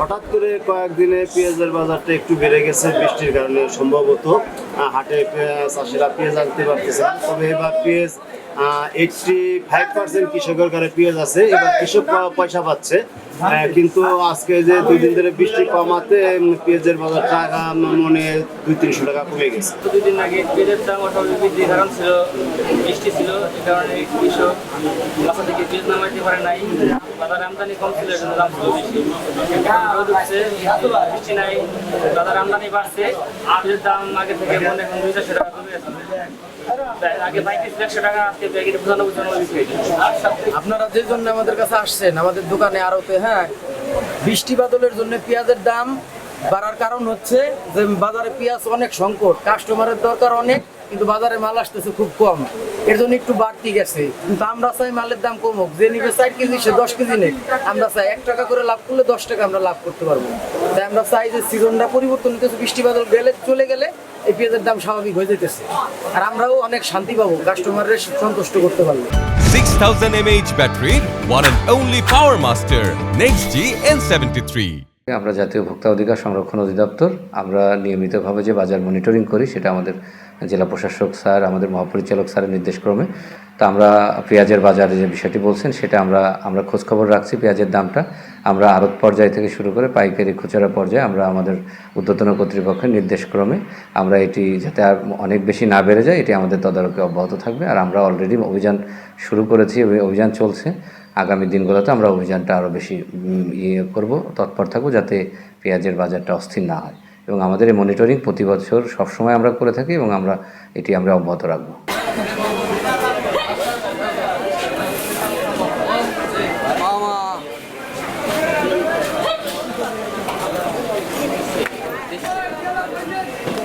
হঠাৎ করে কয়েকদিনে পেঁয়াজের বাজারটা একটু বেড়ে গেছে, বৃষ্টির কারণে সম্ভবত হাটে চাষিরা পেঁয়াজ আনতে পারতেছে তবে এবার পেঁয়াজ এইটটি ফাইভ পার্সেন্ট কৃষকের ঘরে পেঁয়াজ আছে। এবার কৃষক পয়সা পাচ্ছে। কিন্তু আজকে যে দুই দিন ধরে বৃষ্টি কমাতে পেঁয়াজের বাজার টাকা, মনে দুই তিনশো টাকা কমে গেছে। দুই দিন আগে পেঁয়াজের দাম অস্বাভাবিক বৃদ্ধির কারণ ছিল, বৃষ্টি ছিল, এ কারণে কৃষক বাসা থেকে পেঁয়াজ নামাইতে পারে নাই। বাজার আমদানি কম ছিল, এজন্য দাম ছিল বেশি। বৃষ্টি নাই, বাজার আমদানি বাড়ছে, পেঁয়াজের দাম আগে থেকে মনে এখন দুই চারশো টাকা কমে গেছে। আগে বাইকে একশো টাকা আপনারা যে জন্য আমাদের কাছে আসছেন, আমাদের দোকানে আরতে হ্যাঁ বৃষ্টি বাদলের জন্য পেঁয়াজের দাম বাড়ার কারণ হচ্ছে যে বাজারে পেঁয়াজ অনেক সংকট কাস্টমারের দরকার অনেক। কিন্তু বাজারে মাল আসতেছে খুব কম। এর জন্য একটু বাড়তি গেছে। কিন্তু আমরা চাই মালের দাম কমুক। যে নিবে ষাট কেজি সে দশ কেজি নেই আমরা চাই এক টাকা করে লাভ করলে দশ টাকা আমরা লাভ করতে পারব। তাই আমরা চাই যে সিজনটা পরিবর্তন হতেছে বৃষ্টি বাদল গেলে চলে গেলে এই পেঁয়াজের দাম স্বাভাবিক হয়ে যেতেছে আর আমরাও অনেক শান্তি পাবো কাস্টমারের সন্তুষ্ট করতে পারব 6000 mAh battery, one and only Power Master, Next G N73. আমরা জাতীয় ভোক্তা অধিকার সংরক্ষণ অধিদপ্তর আমরা নিয়মিতভাবে যে বাজার মনিটরিং করি সেটা আমাদের জেলা প্রশাসক স্যার, আমাদের মহাপরিচালক স্যারের নির্দেশক্রমে। তো আমরা পেঁয়াজের বাজারে যে বিষয়টি বলছেন, সেটা আমরা আমরা খোঁজখবর রাখছি পেঁয়াজের দামটা। আমরা আড়ত পর্যায় থেকে শুরু করে পাইকারি খুচরা পর্যায়ে আমরা আমাদের ঊর্ধ্বতন কর্তৃপক্ষের নির্দেশক্রমে আমরা এটি যাতে আর অনেক বেশি না বেড়ে যায়, এটি আমাদের তদারকি অব্যাহত থাকবে। আর আমরা অলরেডি অভিযান শুরু করেছি অভিযান চলছে। আগামী দিনগুলোতে আমরা অভিযানটা আরও বেশি ইয়ে করব, তৎপর থাকব যাতে পেঁয়াজের বাজারটা অস্থির না হয়। এবং আমাদের এই মনিটরিং প্রতি বছর সবসময় আমরা করে থাকি এবং আমরা, এটি আমরা অব্যাহত রাখব।